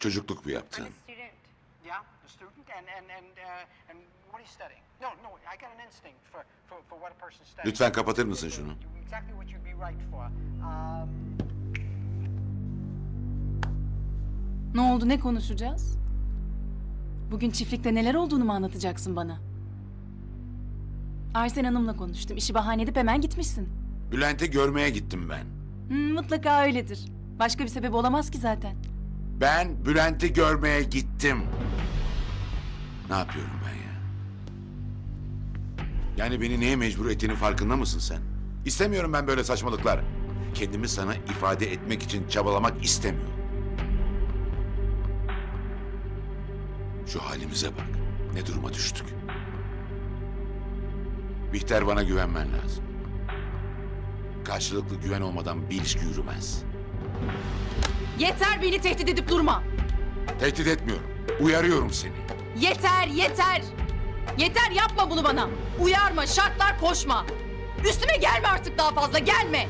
Çocukluk bu yaptığın. I'm a student. Yeah, a student, and and and uh, and what are you studying? No, no, I got an instinct for for, for what a person studies. Lütfen kapatır mısın şunu? You're Exactly what you'd be right for. Um, Ne oldu ne konuşacağız? Bugün çiftlikte neler olduğunu mu anlatacaksın bana? Arsen Hanım'la konuştum. İşi bahane edip hemen gitmişsin. Bülent'i görmeye gittim ben. Hmm, mutlaka öyledir. Başka bir sebep olamaz ki zaten. Ben Bülent'i görmeye gittim. Ne yapıyorum ben ya? Yani beni neye mecbur ettiğinin farkında mısın sen? İstemiyorum ben böyle saçmalıklar. Kendimi sana ifade etmek için çabalamak istemiyorum. Şu halimize bak. Ne duruma düştük. Bihter bana güvenmen lazım. Karşılıklı güven olmadan bir ilişki yürümez. Yeter beni tehdit edip durma. Tehdit etmiyorum. Uyarıyorum seni. Yeter yeter. Yeter yapma bunu bana. Uyarma şartlar koşma. Üstüme gelme artık daha fazla gelme.